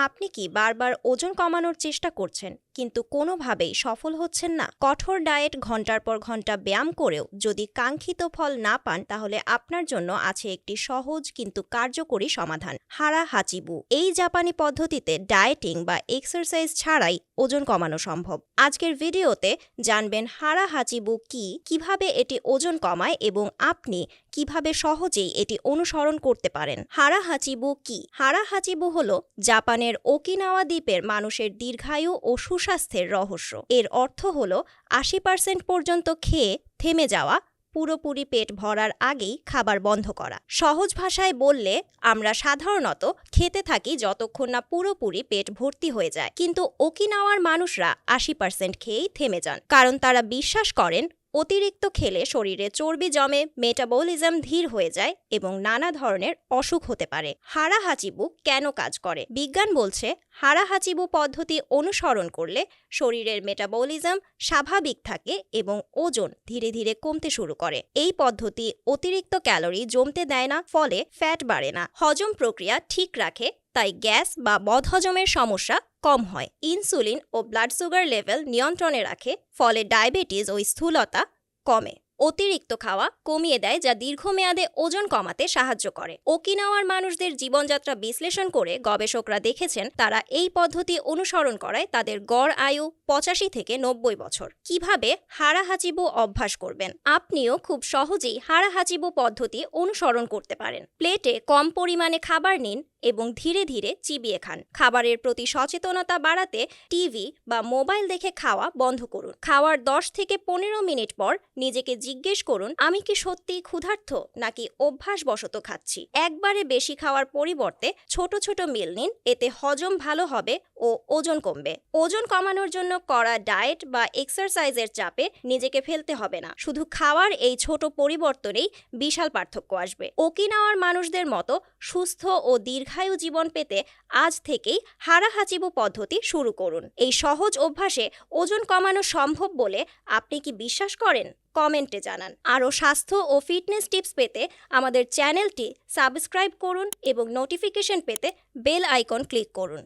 আপনি কি বারবার ওজন কমানোর চেষ্টা করছেন? কিন্তু কোনোভাবেই সফল হচ্ছেন না। কঠোর ডায়েট ঘণ্টার পর ঘণ্টা ব্যায়াম করেও যদি কাঙ্ক্ষিত ফল না পান, তাহলে আপনার জন্য আছে একটি সহজ কিন্তু কার্যকরী সমাধান হারা হাচিবু এই জাপানি পদ্ধতিতে ডায়েটিং বা এক্সারসাইজ ছাড়াই ওজন কমানো সম্ভব। আজকের ভিডিওতে জানবেন হারা হাচিবু কি, কীভাবে এটি ওজন কমায় এবং আপনি কীভাবে সহজেই এটি অনুসরণ করতে পারেন। হারা হাচিবু কি? হারা হাচিবু হল জাপানের ওকিনাওয়া দ্বীপের মানুষের দীর্ঘায়ু ও সুস্বাস্থ্যের রহস্য। এর অর্থ হল, আশি পার্সেন্ট পর্যন্ত খেয়ে থেমে যাওয়া, পুরোপুরি পেট ভরার আগেই খাবার বন্ধ করা। সহজ ভাষায় বললে, আমরা সাধারণত খেতে থাকি যতক্ষণ না পুরোপুরি পেট ভর্তি হয়ে যায়। কিন্তু ওকিনাওয়ার মানুষরা আশি পার্সেন্ট খেয়েই থেমে যান। কারণ তারা বিশ্বাস করেন অতিরিক্ত খেলে শরীরে চর্বি জমে মেটাবলিজম ধীর হয়ে যায় এবং নানা ধরনের অসুখ হতে পারে। হারা হাচিবু কেন কাজ করে? বিজ্ঞান বলছে হারা হাচিবু পদ্ধতি অনুসরণ করলে শরীরের মেটাবলিজম স্বাভাবিক থাকে এবং ওজন ধীরে ধীরে কমতে শুরু করে। এই পদ্ধতি অতিরিক্ত ক্যালোরি জমতে দেয় না, ফলে ফ্যাট বাড়ে না। হজম প্রক্রিয়া ঠিক রাখে, তাই গ্যাস বা বদহজমের সমস্যা কম হয়। ইনসুলিন ও ব্লাড সুগার লেভেল নিয়ন্ত্রণে রাখে, ফলে ডায়াবেটিস ও স্থূলতা কমে। অতিরিক্ত খাওয়া কমিয়ে দেয়, যা দীর্ঘমেয়াদে ওজন কমাতে সাহায্য করে। ওকিনাওয়ার মানুষদের জীবনযাত্রা বিশ্লেষণ করে গবেষকরা দেখেছেন, তারা এই পদ্ধতি অনুসরণ করায় তাদের গড় আয়ু পঁচাশি থেকে নব্বই বছর। কীভাবে হারাহাচিবু অভ্যাস করবেন? আপনিও খুব সহজেই হারাহাচিবু পদ্ধতি অনুসরণ করতে পারেন। প্লেটে কম পরিমাণে খাবার নিন এবং ধীরে ধীরে চিবিয়ে খান। খাবারের প্রতি সচেতনতা বাড়াতে টিভি বা মোবাইল দেখে খাওয়া বন্ধ করুন। খাওয়ার দশ থেকে পনেরো মিনিট পর নিজেকে জিজ্ঞেস করুন, আমি কি সত্যি ক্ষুধার্থ নাকি অভ্যাসবশত খাচ্ছি? একবারে বেশি খাওয়ার পরিবর্তে ছোট ছোট মিল নিন, এতে হজম ভালো হবে ও ওজন কমবে। ওজন কমানোর জন্য করা ডায়েট বা এক্সারসাইজের চাপে নিজেকে ফেলতে হবে না। শুধু খাওয়ার এই ছোট পরিবর্তনেই বিশাল পার্থক্য আসবে। ওকিনাওয়ার মানুষদের মতো সুস্থ ও দীর্ঘায়ু জীবন পেতে আজ থেকেই হারাহাচিবু পদ্ধতি শুরু করুন। এই সহজ অভ্যাসে ওজন কমানো সম্ভব বলে আপনি কি বিশ্বাস করেন? কমেন্টে জানান। আরও স্বাস্থ্য ও ফিটনেস টিপস পেতে আমাদের চ্যানেলটি সাবস্ক্রাইব করুন এবং নোটিফিকেশন পেতে বেল আইকন ক্লিক করুন।